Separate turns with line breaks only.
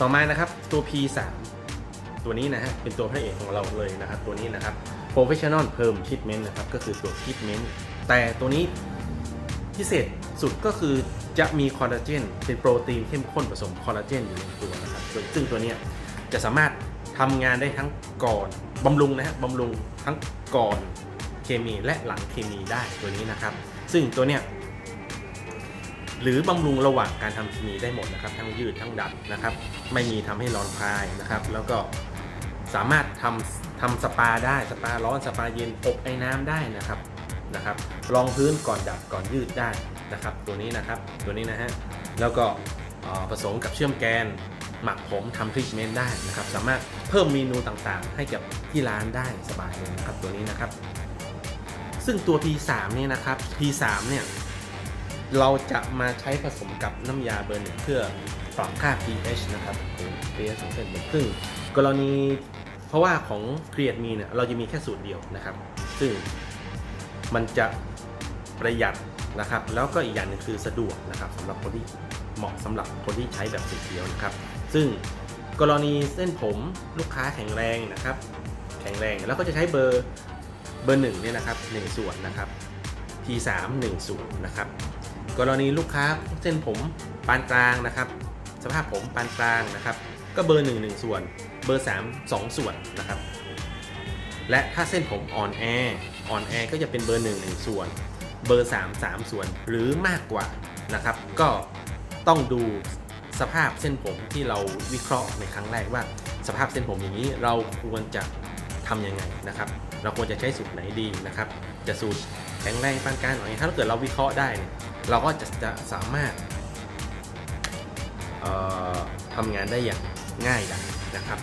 ต่อมานะครับตัว P3 ตัวนี้นะฮะเป็นตัวพระเอกของเราเลยนะครับ ตัวนี้นะครับ professional perm treatment นะครับก็คือตัว treatment แต่ตัวนี้พิเศษสุดก็คือจะมีคอลลาเจนเป็นโปรตีนเข้มข้นผสมคอลลาเจนอยู่ในตัวนะครับซึ่งตัวนี้จะสามารถทำงานได้ทั้งก่อนบำรุงนะฮะบำรุงทั้งก่อนเคมีและหลังเคมีได้ตัวนี้นะครับ ซึ่งตัวเนี้ย หรือบำรุงระหว่างการทำเคมีได้หมดนะครับ ทั้งยืดทั้งดัดนะครับ ไม่มีทำให้ร้อนพายนะครับ แล้วก็สามารถทำทำสปาได้สปาร้อนสปาเย็นอบไอ้น้ำได้นะครับนะครับรองพื้นก่อนดัดก่อนยืดได้นะครับ ตัวนี้นะครับตัวนี้นะฮะแล้วก็ผสมกับเชื่อมแกนหมักผมทำทรีทเมนต์ได้นะครับ สามารถเพิ่มเมนูต่างๆ ให้กับที่ร้านได้สบายเลยนะครับตัวนี้นะครับ ซึ่งตัว P3 เนี่ยนะครับ P3 เนี่ย เราจะมาใช้ผสมกับน้ำยาเบอร์หนึ่งเพื่อปรับค่า pH นะครับของ pH ของเส้นผมซึ่งกรณีเพราะว่าของเครียดมีเนี่ยเราจะมีแค่สูตรเดียวนะครับ ซึ่งมันจะประหยัดนะครับ แล้วก็อีกอย่างหนึงคือสะดวกนะครับสำหรับคนที่เหมาะสำหรับคนที่ใช้แบบสูตรเดียวนะครับ ซึ่งกรณีเส้นผมลูกค้าแข็งแรงนะครับ แข็งแรงแล้วก็จะใช้เบอร์เบอร์หนึ่งเนี่ยนะครับหนึ่งส่วนนะครับ P3 1ส่วนนะครับ กรณีลูกค้าเส้นผมปานกลางนะครับ สภาพผมปานกลางนะครับ ก็เบอร์ 1 1 ส่วน เบอร์ 3 2 ส่วนนะครับ และถ้าเส้นผมอ่อนแออ่อนแอก็จะเป็นเบอร์ 1 1 ส่วน เบอร์ 3 3 ส่วนหรือมากกว่านะครับ ก็ต้องดูสภาพเส้นผมที่เราวิเคราะห์ในครั้งแรกว่า สภาพเส้นผมอย่างนี้เราควรจะทำยังไงนะครับ เราควรจะใช้สูตรไหนดีนะครับ จะสูตรแข็งแรงปานกลางหน่อยถ้าเกิดเราวิเคราะห์ได้ เราก็จะจะสามารถทำงานได้อย่างง่ายดายนะครับ